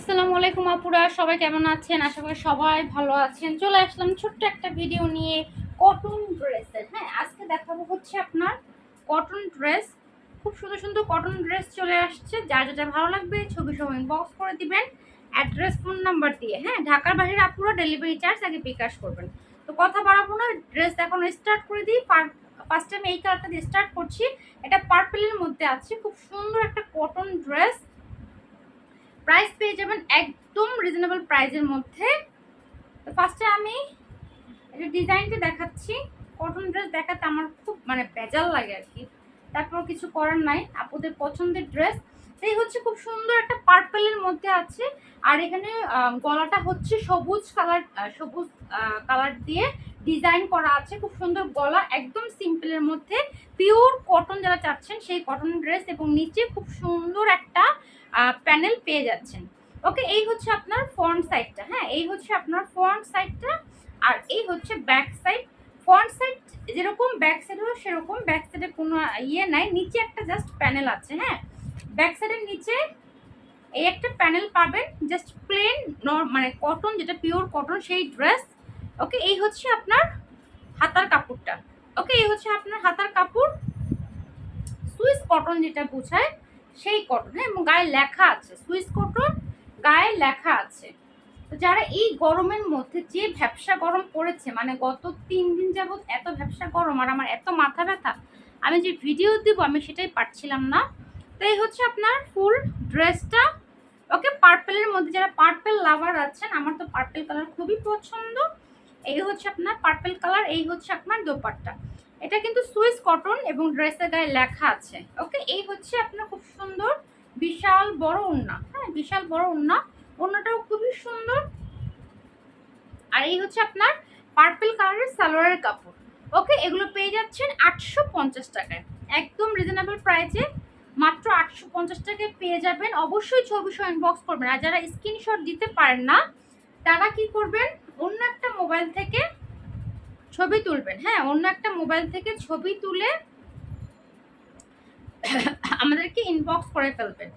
আসসালামু আলাইকুম আপুরা, সবাই কেমন আছেন? আশা করি সবাই ভালো আছেন। চলে আসলাম ছোট্ট একটা ভিডিও নিয়ে কটন ড্রেসের হ্যাঁ আজকে দেখাবো হচ্ছে আপনার কটন ড্রেস খুব সুন্দর সুন্দর কটন ড্রেস চলে আসছে। যার যেটা ভালো লাগবে, ছবি সহ ইনবক্স করে দিবেন অ্যাড্রেস ফোন নাম্বার দিয়ে। হ্যাঁ ঢাকার বাইরে আপুরা ডেলিভারি চার্জ আগে বিকাশ করবেন। তো কথা বাড়াবো না ড্রেস এখন স্টার্ট করে দিই। ফার্স্ট টাইম এই কালারটা দিয়ে স্টার্ট করছি। এটা পার্পেলের মধ্যে আছে। খুব সুন্দর একটা কটন ড্রেস প্রাইস পেয়ে যাবেন একদম রিজনেবল প্রাইসের মধ্যে। তো ফার্স্টে আমি এটা ডিজাইনটা দেখাচ্ছি কটন ড্রেস দেখাতে আমার খুব মানে বেজাল লাগে আর কি। তারপর কিছু করার নাই, আপুদের পছন্দের ড্রেস এই হচ্ছে খুব সুন্দর একটা পার্পেলের মধ্যে আছে। আর এখানে গলাটা হচ্ছে সবুজ কালার সবুজ কালার দিয়ে ডিজাইন করা আছে, খুব সুন্দর গলা, একদম সিম্পলের মধ্যে। পিওর কটন যারা চাচ্ছেন, সেই কটন ড্রেস এবং নিচে খুব সুন্দর একটা প্যানেল পেয়ে যাচ্ছেন। ওকে এই হচ্ছে আপনার ফ্রন্ট সাইডটা হ্যাঁ? এই হচ্ছে আপনার ফ্রন্ট সাইডটা আর এই হচ্ছে ব্যাক সাইড ফ্রন্ট সাইড যেরকম ব্যাক সাইডেও সেরকম ব্যাক সাইডে কোনো ইয়ে নাই। নিচে একটা জাস্ট প্যানেল আছে হ্যাঁ? ব্যাক সাইডের নিচে এই একটা প্যানেল পাবেন জাস্ট প্লেন মানে কটন যেটা পিওর কটন সেই ড্রেস ওকে, এই হচ্ছে আপনার হাতার কাপড়টা। ওকে, এই হচ্ছে আপনার হাতার কাপড়। সুইস কটন যেটা বোঝায়, সেই কটন হ্যাঁ এবং গায়ে লেখা আছে। সুইস কটন, গায়ে লেখা আছে। তো যারা এই গরমের মধ্যে যে ভ্যাবসা গরম পড়েছে মানে গত তিন দিন যাবৎ এত ভ্যাবসা গরম আর আমার এত মাথা ব্যথা, আমি যে ভিডিও দিব, আমি সেটাই পারছিলাম না। তো এই হচ্ছে আপনার ফুল ড্রেসটা। ওকে, পার্পেলের মধ্যে যারা পার্পেল লাভার আছেন, আমার তো পার্পেল কালার খুবই পছন্দ। এই হচ্ছে আপনার পার্পেল কালার এই হচ্ছে আপনার দোপাট্টা। এটা কিন্তু সুইস কটন এবং ড্রেসের গায়ে লেখা আছে। ওকে এই হচ্ছে আপনার খুব সুন্দর, বিশাল বড় ওড়না। হ্যাঁ বিশাল বড় ওড়না। ওড়নাটাও খুবই সুন্দর। আর এই হচ্ছে আপনার পার্পেল কালারের সালোয়ারের কাপড়। ওকে এগুলো পেয়ে যাচ্ছেন আটশো পঞ্চাশ টাকায়। একদম রিজনেবল প্রাইসে মাত্র আটশো পঞ্চাশ টাকায় পেয়ে যাবেন। অবশ্যই ছবি সহ ইনবক্স করবেন। আর যারা স্ক্রিনশট দিতে পারেন না, তারা কি করবেন? অন্য একটা মোবাইল থেকে ছবি তুলবেন। হ্যাঁ অন্য একটা মোবাইল থেকে ছবি তুলে আমাদেরকে ইনবক্স করে ফেলবেন।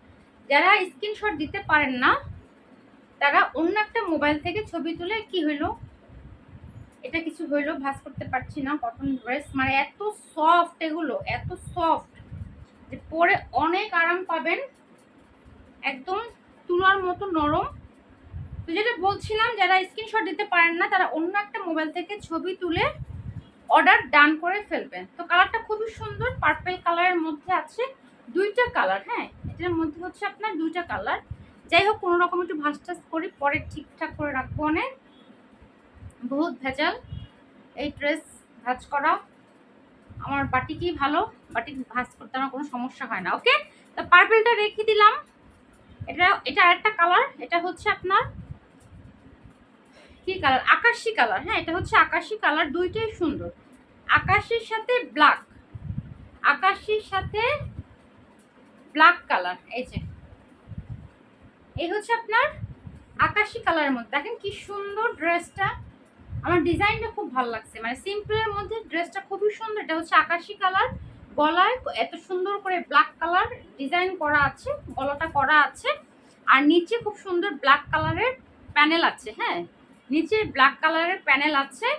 যারা স্ক্রিনশট দিতে পারেন না, তারা অন্য একটা মোবাইল থেকে ছবি তুলে কি হইল? এটা কিছু হইল, ভাস করতে পারছি না, কটন ড্রেস মানে এত সফট এগুলো, এত সফট যে পরে অনেক আরাম পাবেন। একদম তুলার মতো নরম তো যেটা বলছিলাম, যারা স্ক্রিনশট দিতে পারেন না, তারা অন্য একটা মোবাইল থেকে ছবি তুলে অর্ডার ডান করে ফেলবেন। তো কালারটা খুবই সুন্দর পার্পেল কালারের মধ্যে আছে দুইটা কালার হ্যাঁ? এটার মধ্যে হচ্ছে আপনার দুইটা কালার যাই হোক, কোনো রকম একটু ভাস টাস করি, পরে ঠিকঠাক করে রাখব অনেক। বহুত ভেজাল। এই ড্রেস ভাজ করা আমার বাটিকেই ভালো, বাটিক ভাজ করতে আমার কোনো সমস্যা হয় না ওকে তো পার্পেলটা রেখে দিলাম। এটা এটা আরেকটা কালার এটা হচ্ছে আপনার কি কালার? আকাশি কালার। হ্যাঁ এটা হচ্ছে আকাশি কালার, দুইটাই সুন্দর। আকাশের সাথে ব্ল্যাক আকাশির সাথে ব্ল্যাক কালার। এই যে। এই হচ্ছে আপনার আকাশি কালারের মধ্যে। দেখেন কি সুন্দর ড্রেসটা। আমার ডিজাইনটা খুব ভালো লাগছে। মানে সিম্পলের মধ্যে ড্রেসটা খুবই সুন্দর। এটা হচ্ছে আকাশি কালার। গলায় এত সুন্দর করে ব্ল্যাক কালার ডিজাইন করা আছে, গলাটা করা আছে। আর নিচে খুব সুন্দর ব্ল্যাক কালারের প্যানেল আছে হ্যাঁ। নিচে ব্ল্যাক কালারের প্যানেল আছে।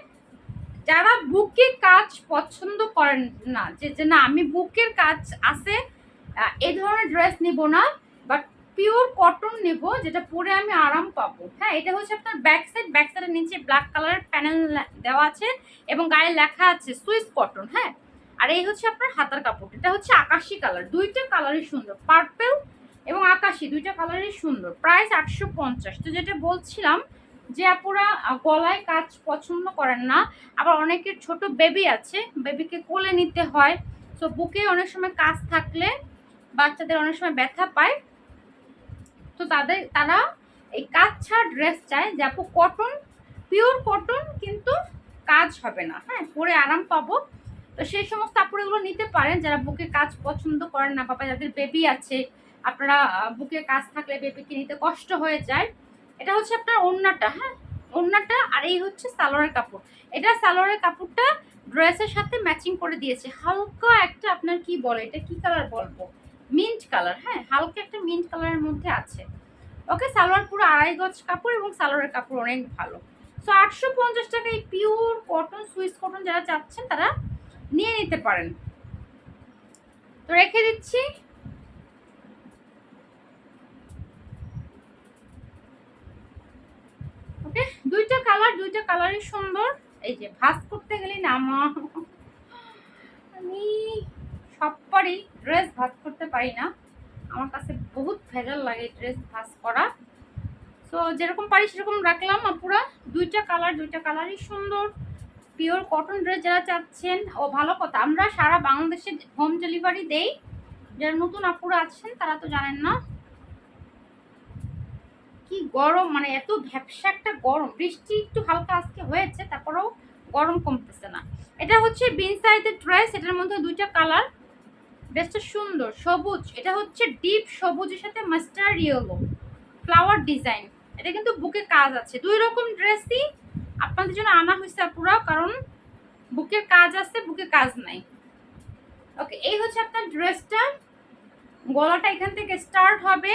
যারা বুকে কাজ পছন্দ করেন না, যে যে না, আমি বুকের কাজ আছে এই ধরনের ড্রেস নিব না বাট পিওর কটন নেব, যেটা পরে আমি আরাম পাবো। হ্যাঁ এটা হচ্ছে আপনার ব্যাক সাইড ব্যাক সাইডের নিচে ব্ল্যাক কালারের প্যানেল দেওয়া আছে, এবং গায়ে লেখা আছে সুইস কটন হ্যাঁ? আর এই হচ্ছে আপনার হাতার কাপড়, এটা হচ্ছে আকাশি কালার দুইটা কালারই সুন্দর পার্পেল এবং আকাশি, দুইটা কালারই সুন্দর প্রাইস আটশো পঞ্চাশ। তো যেটা বলছিলাম যে আপুরা গলায় কাজ পছন্দ করেন না, আবার অনেকের ছোট বেবি আছে, বেবিকে কোলে নিতে হয়, তো বুকে অনেক সময় কাজ থাকলে বাচ্চাদের অনেক সময় ব্যথা পায়, তো তাদের, তারা এই কাজ ছাড়া ড্রেস চায়, যে আপু কটন পিওর কটন কিন্তু কাজ হবে না হ্যাঁ পরে আরাম পাবো, তো সেই সমস্ত আপুরা এগুলো নিতে পারেন, যারা বুকে কাজ পছন্দ করেন না, বাবা, যাদের বেবি আছে, আপনারা বুকে কাজ থাকলে বেবিকে নিতে কষ্ট হয়ে যায় এটা হচ্ছে আপনার ওড়নাটা হ্যাঁ? ওড়নাটা আর এই হচ্ছে সালোয়ারের কাপড়। এটা সালোয়ারের কাপড়টা ড্রেসের সাথে ম্যাচিং করে দিয়েছে। হালকা একটা আপনার কি বলে, এটা কি কালার বলব? মিন্ট কালার হ্যাঁ? হালকা একটা মিন্ট কালারের মধ্যে আছে। ওকে সালোয়ার পুরো আড়াই গজ কাপড় এবং সালোয়ারের কাপড় অনেক ভালো। সো আটশো পঞ্চাশ টাকায় পিওর কটন সুইস কটন যারা চাচ্ছেন, তারা নিয়ে নিতে পারেন। তো রেখে দিচ্ছি ওকে দুইটা কালার দুইটা কালারই সুন্দর। এই যে ভাস করতে গেলে না আমি সববারই ড্রেস ভাস করতে পারি না। আমার কাছে বহুত ভেজাল লাগে ড্রেস ভাস করা। তো যেরকম পারি সেরকম রাখলাম আপুরা দুইটা কালার দুইটা কালারই সুন্দর। পিওর কটন ড্রেস যারা চাচ্ছেন, ও ভালো কথা। আমরা সারা বাংলাদেশে হোম ডেলিভারি দেই। যারা নতুন আপুরা আছেন, তারা তো জানেন না। কি গরম মানে এত ভ্যাবসা একটা গরম। বৃষ্টি একটু হালকা আজকে হয়েছে, তারপরেও গরম কমতেছে না। এটা হচ্ছে বিন সাইজের ড্রেস, এটার মধ্যে দুইটা কালার। ড্রেসটা সুন্দর, সবুজ। এটা হচ্ছে ডিপ সবুজের সাথে মাস্টার্ড ইয়েলো। Flower design. এটা কিন্তু বুকে কাজ আছে। দুই রকম ড্রেসই আপনাদের জন্য আনা হয়েছে পুরো কারণ বুকের কাজ আছে, বুকে কাজ নাই। ওকে, এই হচ্ছে আপনার ড্রেসটা। গলাটা এখান থেকে স্টার্ট হবে।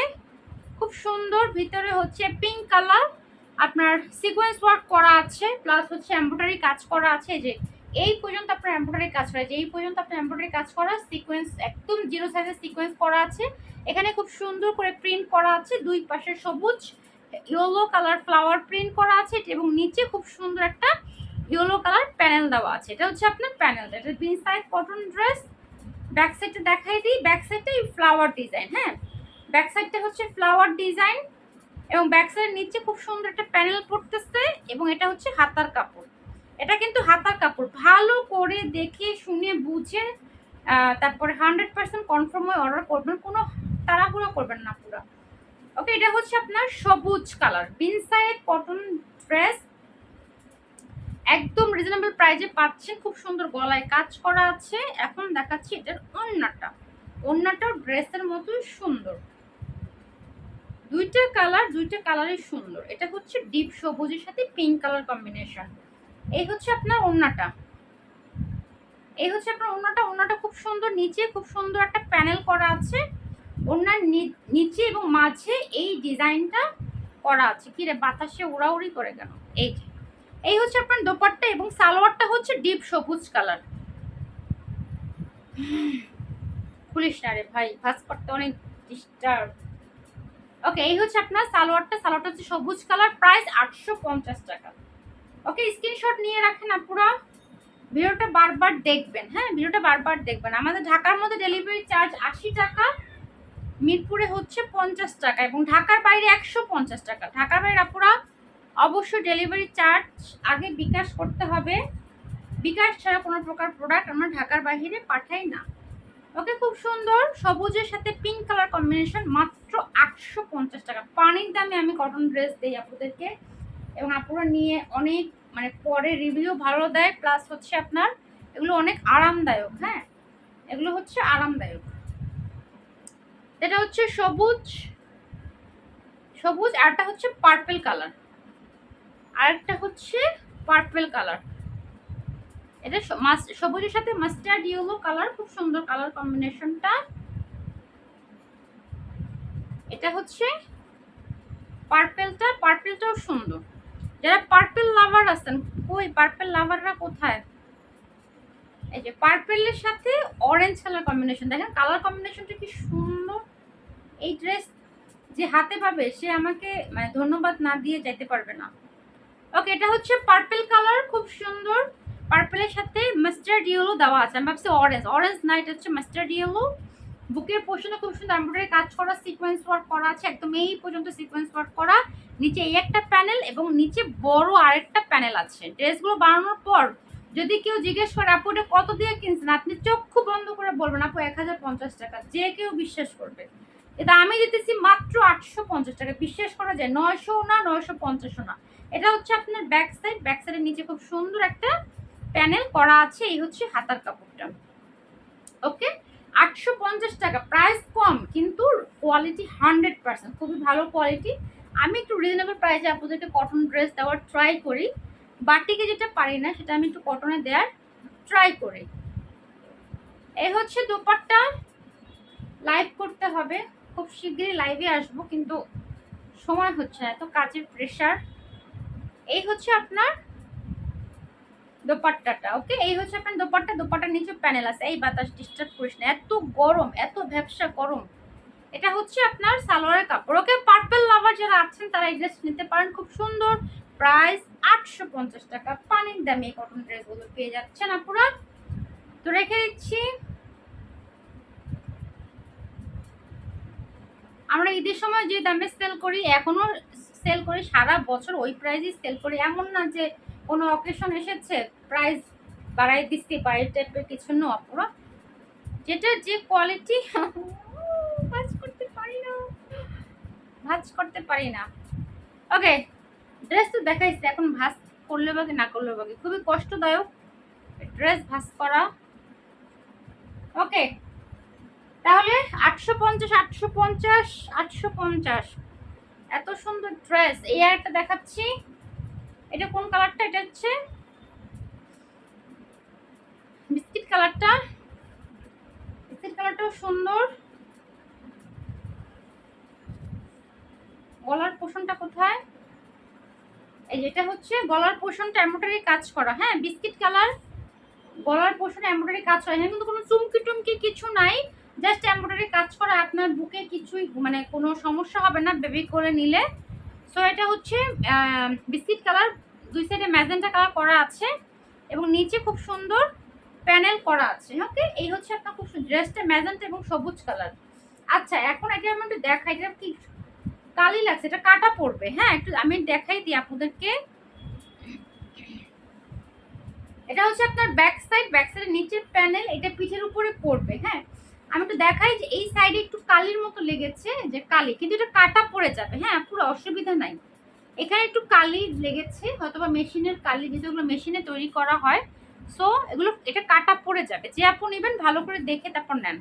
খুব সুন্দর। ভিতরে হচ্ছে পিঙ্ক কালার আপনার সিকোয়েন্স ওয়ার্ক করা আছে প্লাস হচ্ছে এমব্রয়ডারি কাজ করা আছে। যে, এই পর্যন্ত আপনার এমব্রয়ডারি কাজ করা যে এই পর্যন্ত আপনার এমব্রয়ডারি কাজ করা সিকোয়েন্স একদম জিরো সাইজের সিকোয়েন্স করা আছে। এখানে খুব সুন্দর করে প্রিন্ট করা আছে, দুই পাশে সবুজ ইয়েলো কালার ফ্লাওয়ার প্রিন্ট করা আছে এবং নিচে খুব সুন্দর একটা ইয়েলো কালার প্যানেল দেওয়া আছে। এটা হচ্ছে আপনার প্যানেলটা এটা বিন সাইড কটন ড্রেস ব্যাক সাইডটা দেখাই দিই। ব্যাক সাইডটা এই ফ্লাওয়ার ডিজাইন হ্যাঁ? ব্যাক সাইডটা হচ্ছে ফ্লাওয়ার ডিজাইন এবং ব্যাক সাইডের নিচে খুব সুন্দর একটা প্যানেল পড়তেছে এবং এটা হচ্ছে হাতার কাপড়। এটা কিন্তু হাতার কাপড়। ভালো করে দেখে, শুনে, বুঝে তারপরে হান্ড্রেড পার্সেন্ট কনফার্ম হয়ে অর্ডার করবেন। কোনো তাড়াহুড়ো করবেন না পুরো। ওকে, এটা হচ্ছে আপনার সবুজ কালার। বিনসাইড কটন ড্রেস। একদম রিজনেবল প্রাইজে পাচ্ছেন। খুব সুন্দর গলায় কাজ করা আছে। এখন দেখাচ্ছি এটার ওন্নাটা ওন্নাটাও ড্রেসের মতোই সুন্দর। দুইটা কালার, দুইটা কালারই সুন্দর। এটা হচ্ছে ডিপ সবুজের সাথে পিঙ্ক কালার কম্বিনেশন এই হচ্ছে আপনার ওন্নাটা এই হচ্ছে আপনার ওন্নাটা ওন্নাটা খুব সুন্দর নিচে, খুব সুন্দর একটা প্যানেল করা আছে। ওনার নিচে এবং মাঝে এই ডিজাইনটা করা আছে। কি রে, বাতাসে উড়াউড়ি করে কেন? এই এই হচ্ছে আপনার দোপাট্টা এবং সালোয়ারটা হচ্ছে ডিপ সবুজ কালার। খুলিস না রে ভাই। ভাজ করতে অনেক ডিস্টার্ব। ওকে এই হচ্ছে আপনার সালোয়ারটা। সালোয়ারটা হচ্ছে সবুজ কালার প্রাইস আটশো পঞ্চাশ টাকা। ওকে স্ক্রিনশট নিয়ে রাখেন আপুরা। ভিডিওটা বারবার দেখবেন হ্যাঁ? ভিডিওটা বারবার দেখবেন। আমাদের ঢাকার মধ্যে ডেলিভারি চার্জ আশি টাকা, মিরপুরে হচ্ছে পঞ্চাশ টাকা এবং ঢাকার বাইরে একশো পঞ্চাশ টাকা। ঢাকার বাইরে আপুরা, অবশ্যই ডেলিভারি চার্জ আগে বিকাশ করতে হবে। বিকাশ ছাড়া কোনো প্রকার প্রোডাক্ট আমরা ঢাকার বাইরে পাঠাই না। ওকে, খুব সুন্দর। সবুজের সাথে পিঙ্ক কালার কম্বিনেশন মাত্র আটশো পঞ্চাশ টাকা। পানির দামে আমি কটন ড্রেস দিই আপুদেরকে। এবং আপুরা নিয়ে অনেক মানে পরে রিভিউ ভালো দেয় প্লাস হচ্ছে আপনার এগুলো অনেক আরামদায়ক হ্যাঁ? এগুলো হচ্ছে আরামদায়ক। এটা হচ্ছে সবুজ সবুজ আরটা হচ্ছে পার্পেল কালার আরেকটা হচ্ছে পার্পেল কালার এটা সবুজের সাথে মাস্টার্ড ইয়েলো কালার খুব সুন্দর কালার কম্বিনেশনটা এটা হচ্ছে পার্পেলটা পার্পেলটাও সুন্দর। যারা পার্পেল লাভার আছেন, কই পার্পেল লাভাররা কোথায়? এই যে পার্পেলের সাথে অরেঞ্জ কালার কম্বিনেশন দেখেন কালার কম্বিনেশনটা কি সুন্দর। এই ড্রেস যে হাতে পাবে, সে আমাকে মানে ধন্যবাদ না দিয়ে যেতে পারবে না। ওকে এটা হচ্ছে পার্পেল কালার খুব সুন্দর। পার্পেলের সাথে মাস্টার্ড ইয়েলো দেওয়া আছে। আমি ভাবছি অরেঞ্জ অরেঞ্জ নাইট হচ্ছে মাস্টার্ড ইয়েলো বুকের পোর্শনে খুব সুন্দর এমব্রয়ডারি কাজ করা সিকোয়েন্স ওয়ার্ক করা আছে। একদম এই পর্যন্ত সিকোয়েন্স ওয়ার্ক করা। নিচে এই একটা প্যানেল এবং নিচে বড় আরেকটা প্যানেল আছে। ড্রেসগুলো বানানোর পর যদি কেউ জিজ্ঞেস করে, আপু, এটা কত দিয়ে কিনছেন? আপনি চক্ষু বন্ধ করে বলবেন, আপু, এক হাজার পঞ্চাশ টাকা। যে কেউ বিশ্বাস করবে। এটা আমি দিতেছি মাত্র আটশো পঞ্চাশ টাকা। বিশ্বাস করা যায়, নয়শো না, নয়শো পঞ্চাশও না। এটা হচ্ছে আপনার ব্যাক সাইড ব্যাক সাইডের নিচে খুব সুন্দর একটা প্যানেল করা আছে এই হচ্ছে হাতার কাপড়টা। ওকে? আটশো পঞ্চাশ টাকা প্রাইস কম, কিন্তু কোয়ালিটি হান্ড্রেড পার্সেন্ট খুবই ভালো কোয়ালিটি আমি একটু রিজনেবল প্রাইসে আপনাদেরকে কটন ড্রেস দেওয়ার ট্রাই করি। বাটিকে যেটা পারি না, সেটা আমি একটু কটনে দেওয়ার ট্রাই করি। এই হচ্ছে দোপাট্টা। লাইভ করতে হবে। খুব শীঘ্রই লাইভে আসব, কিন্তু সময় হচ্ছে না, এত কাজের প্রেশার এই হচ্ছে আপনার দোপাট্টাটা, ওকে? এই হচ্ছে আপনার দোপাট্টা, দোপাট্টার নিচে প্যানেল আছে। এই বাতাস ডিস্টার্ব করিস না, এত গরম, এত ব্যবসা গরম। এটা হচ্ছে আপনার সালোয়ারের কাপড়, ওকে? পার্পল লাভার যারা আছেন, তারা এই ড্রেস নিতে পারেন। খুব সুন্দর প্রাইস আটশো পঞ্চাশ টাকা। পানির দামে এই কটন ড্রেসগুলো পেয়ে যাচ্ছেন আপুরা। তো রেখে দিচ্ছি। আমরা ঈদের সময় যে দামে সেল করি, এখনও সেল করি, সারা বছর ওই প্রাইসই সেল করি। এমন না যে কোনো অকেশন এসেছে? প্রাইস বাড়াই দিচ্ছি বা টাইপের কিছু না আপুরা যেটা যে কোয়ালিটি ভাজ করতে পারি না। ভাজ করতে পারি না। ওকে ড্রেস তো দেখাইছে, এখন ভাজ করলে বাকি না করলে বাকি খুবই কষ্টদায়ক ড্রেস ভাজ করা। ওকে তাহলে আটশো পঞ্চাশ আটশো পঞ্চাশ আটশো পঞ্চাশ। এত সুন্দর ড্রেস এই একটা দেখাচ্ছি। এটা কোন কালারটা? এটা হচ্ছে বিস্কিট কালারটা। বিস্কিট কালারটাও সুন্দর। গলার পোষণটা কোথায়? এই যেটা হচ্ছে গলার পোষণটা, এমব্রয়ডারি কাজ করা। হ্যাঁ বিস্কিট কালার, গলার পোষণে এমব্রয়ডারি কাজ হয় এখানে কিন্তু কোনো চুমকি টুমকি কিছু নাই। জাস্ট এমব্রয়ডারি কাজ করা। আপনার বুকে কিছুই মানে কোনো সমস্যা হবে না। বেবি করে নিলে সো এটা হচ্ছে বিস্কিট কালার। দুই সাইডে ম্যাজেন্টা কালার করা আছে এবং নিচে খুব সুন্দর প্যানেল করা আছে। ওকে এই হচ্ছে আপনার খুব ড্রেসটা ম্যাজেন্টা এবং সবুজ কালার। আচ্ছা এখন এটা আমি একটু দেখাই, এটা কি কালি লাগছে, এটা কাটা পড়বে। হ্যাঁ একটু আমি দেখাই দিই আপনাদেরকে। এটা হচ্ছে আপনার ব্যাক সাইড ব্যাক সাইডের নিচের প্যানেল, এটা পিঠের উপরে পড়বে। হ্যাঁ আমি একটু দেখাই যে এই সাইডে একটু কালির মতো লেগেছে যে কালি, কিন্তু এটা কাটা পড়ে যাবে। হ্যাঁ পুরো অসুবিধা নাই। এখানে একটু কালি লেগেছে হয়তো বা মেশিনের কালি, যেগুলো মেশিনে তৈরি করা হয়। সো এগুলো, এটা কাটা পড়ে যাবে। যে আপু নেবেন, ভালো করে দেখে তারপর নেন।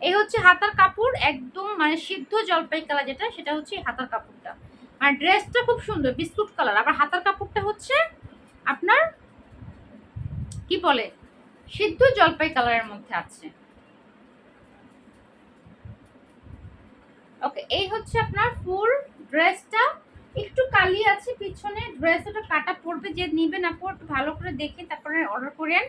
এই হচ্ছে হাতার কাপড়, একদম মানে সিদ্ধ জলপাই কালার যেটা, সেটা হচ্ছে হাতার কাপড়টা। আর ড্রেসটা খুব সুন্দর, বিস্কুট কালার। আবার হাতার কাপড়টা হচ্ছে আপনার, কি বলে? সিদ্ধ জলপাই কালারের মধ্যে আছে। ওকে এই হচ্ছে আপনার ফুল ড্রেসটা। একটু কালি আছে পিছনে, ড্রেস ওটা কাটা পড়বে, যে নিবেন আপু একটু ভালো করে দেখে তারপরে অর্ডার করেন।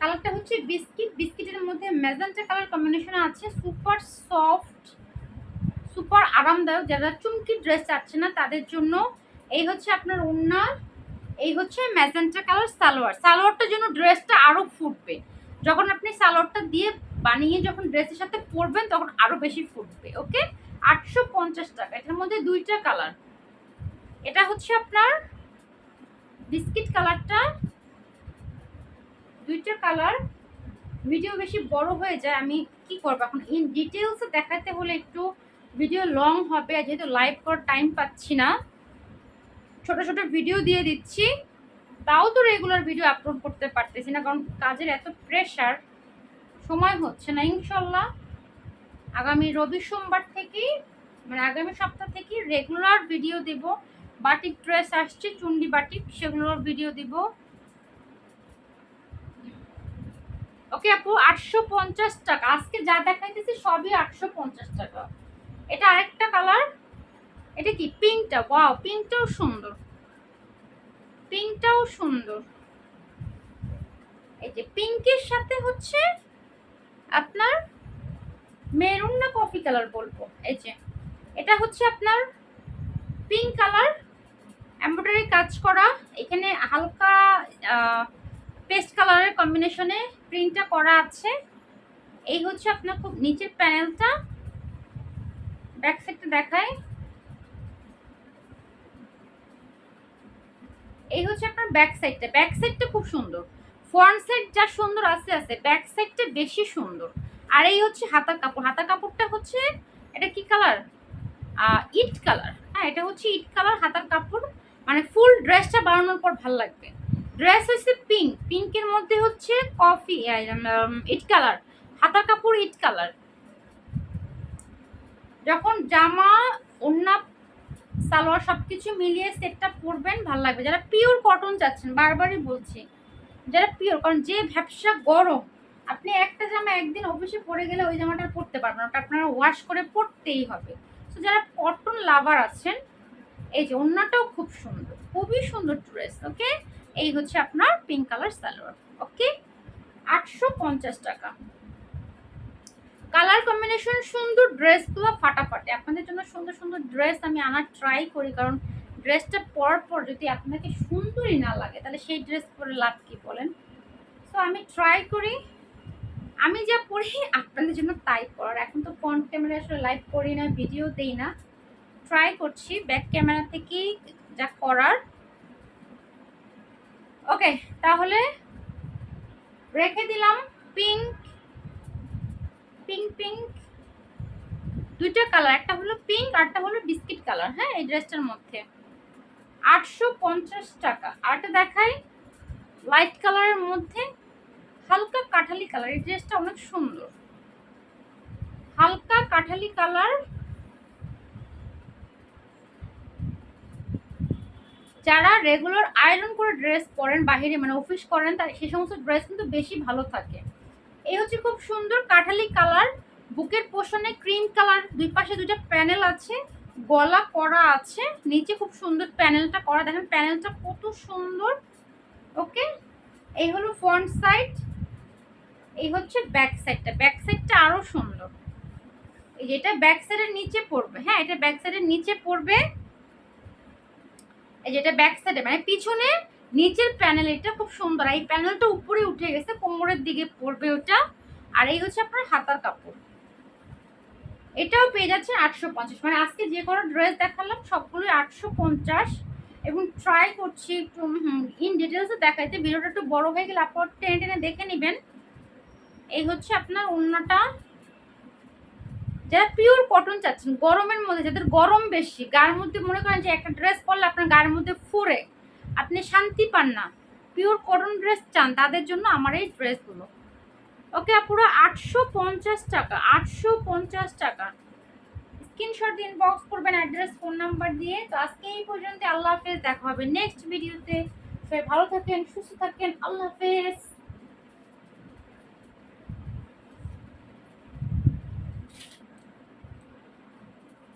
কালারটা হচ্ছে বিস্কিট, বিস্কিটের মধ্যে ম্যাজেন্টা কালার কম্বিনেশন আছে সুপার সফট সুপার আরামদায়ক। যারা চুমকি ড্রেস চাচ্ছে না, তাদের জন্য এই হচ্ছে আপনার ওড়নার এই হচ্ছে ম্যাজেন্টা কালার সালোয়ার। সালোয়ারটার জন্য ড্রেসটা আরও ফুটবে। যখন আপনি সালোয়ারটা দিয়ে বানিয়ে যখন ড্রেসের সাথে পরবেন, তখন আরও বেশি ফুটবে ওকে আটশো পঞ্চাশ টাকা। এটার মধ্যে দুইটা কালার। এটা হচ্ছে আপনার বিস্কিট কালারটা। দুইটা কালার। ভিডিও বেশি বড় হয়ে যায়, আমি কি করব? এখন ইন ডিটেলসে দেখাতে হলে একটু ভিডিও লং হবে, আর যেহেতু লাইভ করার টাইম পাচ্ছি না, ছোট ছোট ভিডিও দিয়ে দিচ্ছি। তাও তো রেগুলার ভিডিও আপলোড করতে পারতেছি না, কারণ কাজের এত প্রেশার সময় হচ্ছে না, ইনশাল্লাহ। আগামী রবি সোমবার থেকেই মানে আগামী সপ্তাহ থেকে রেগুলার ভিডিও দেব। বাটিক ড্রেস আসছে, চুন্ডি বাটিক, সেগুলোর ভিডিও দিব। ওকে আপু, আটশো পঞ্চাশ টাকা। আজকে যা দেখাইতেছি সবই আটশো পঞ্চাশ টাকা। এটা আরেকটা কালার এটা কি? পিঙ্কটা। ওয়াও পিঙ্কটাও সুন্দর। পিঙ্কটাও সুন্দর। এই যে, পিঙ্কের সাথে হচ্ছে আপনার মেরুন না কফি কালার বলব? এই যে, এটা হচ্ছে আপনার পিঙ্ক কালার এমব্রয়ডারি কাজ করা। এখানে হালকা পেস্ট কালারের কম্বিনেশনে প্রিন্টটা করা আছে। এই হচ্ছে আপনার খুব নিচের প্যানেলটা ব্যাক সাইডটা দেখায় এই হচ্ছে আপনার ব্যাক সাইডটা ব্যাক সাইডটা খুব সুন্দর। ফ্রন্ট সাইড যা সুন্দর আছে আছে ব্যাক সাইডটা বেশি সুন্দর। আর এই হচ্ছে হাতার কাপড়। হাতার কাপড়টা হচ্ছে, এটা কি কালার ইট কালার হ্যাঁ এটা হচ্ছে ইট কালার হাতার কাপড়। মানে ফুল ড্রেসটা বানানোর পর ভালো লাগবে। ড্রেস হচ্ছে পিঙ্ক পিঙ্কের মধ্যে হচ্ছে কফি ইট কালার হাতার কাপড় ইট কালার যখন জামা ওন্না সালোয়ার সব কিছু মিলিয়ে সেটটা পরবেন, ভালো লাগবে। যারা পিওর কটন চাচ্ছেন, বারবারই বলছি, যারা পিওর কারণ যে ব্যবসা গরম আপনি একটা জামা একদিন অফিসে পরে গেলে ওই জামাটা পরতে পারবেন ওটা আপনারা ওয়াশ করে পরতেই হবে। তো যারা কটন লাভার আছেন, এই যে ওড়নাটাও খুব সুন্দর, খুবই সুন্দর ড্রেস ওকে এই হচ্ছে আপনার পিঙ্ক কালার সালোয়ার ওকে আটশো পঞ্চাশ টাকা। কালার কম্বিনেশন সুন্দর ড্রেসগুলো ফাটাফাটি। আপনাদের জন্য সুন্দর সুন্দর ড্রেস আমি আনার ট্রাই করি, কারণ ড্রেসটা পরার পর যদি আপনাকে সুন্দরই না লাগে, তাহলে সেই ড্রেস পরে লাভ কি বলেন? সো আমি ট্রাই করি। আমি যা পড়ি, আপনাদের জন্য তাই পড়ার। এখন তো ফ্রন্ট ক্যামেরা আসলে লাইভ করি না ভিডিও দেই না। ট্রাই করছি ব্যাক ক্যামেরা থেকেই যা করার। ওকে তাহলে রেখে দিলাম পিঙ্ক পিঙ্ক পিঙ্ক দুইটা কালার একটা হলো পিঙ্ক আরটা হলো বিস্কিট কালার হ্যাঁ এই ড্রেসটার মধ্যে। আটশো পঞ্চাশ টাকা। আরটা দেখাই লাইট কালারের মধ্যে হালকা কাঠালি কালার এই ড্রেসটা অনেক সুন্দর। হালকা কাঠালি কালার যারা রেগুলার আয়রন করে ড্রেস পরেন, বাহিরে মানে অফিস করেন, তার সেই সমস্ত ড্রেস কিন্তু বেশি ভালো থাকে। এই হচ্ছে খুব সুন্দর কাঠালি কালার বুকের পোষণে ক্রিম কালার দুই পাশে দুটো প্যানেল আছে, গলা করা আছে, নিচে খুব সুন্দর প্যানেলটা করা। দেখেন প্যানেলটা কত সুন্দর ওকে এই হলো ফ্রন্ট সাইড এই হচ্ছে ব্যাক সাইডটা ব্যাক সাইডটা আরও সুন্দর। এই যেটা ব্যাক সাইডের নিচে পড়বে। হ্যাঁ এটা ব্যাক সাইডের নিচে পড়বে। এই যেটা ব্যাক সাইডে মানে পিছনে নিচের প্যানেল এটা খুব সুন্দর। এই প্যানেলটা উপরে উঠে গেছে, কোমরের দিকে পড়বে ওটা। আর এই হচ্ছে আপনার হাতার কাপড়। এটাও পেয়ে যাচ্ছে আটশো পঞ্চাশ। মানে আজকে যে কোনো ড্রেস দেখালাম, সবগুলোই আটশো পঞ্চাশ। এবং ট্রাই করছি একটু ইন ডিটেলসে দেখাইতে। ভিডিওটা একটু বড় হয়ে গেলে আপনার টেনে টেনে দেখে নেবেন। এই হচ্ছে আপনার ওড়নাটা। যারা পিওর কটন চাচ্ছেন, গরমের মধ্যে, যাদের গরম বেশি, গায়ের মধ্যে মনে করেন যে একটা ড্রেস পরলে আপনার গায়ের মধ্যে ফুরে, আপনি শান্তি পান না। পিওর কটন ড্রেস চান, তাদের জন্য আমার এই ড্রেসগুলো ওকে পুরো আটশো পঞ্চাশ টাকা, আটশো পঞ্চাশ টাকা। স্ক্রিনশট দিন বক্স করবেন অ্যাড্রেস ফোন নাম্বার দিয়ে। তো আজকে এই পর্যন্ত আল্লাহ হাফেজ, দেখা হবে নেক্সট ভিডিওতে সবাই ভালো থাকেন, সুস্থ থাকেন, আল্লাহ হাফেজ।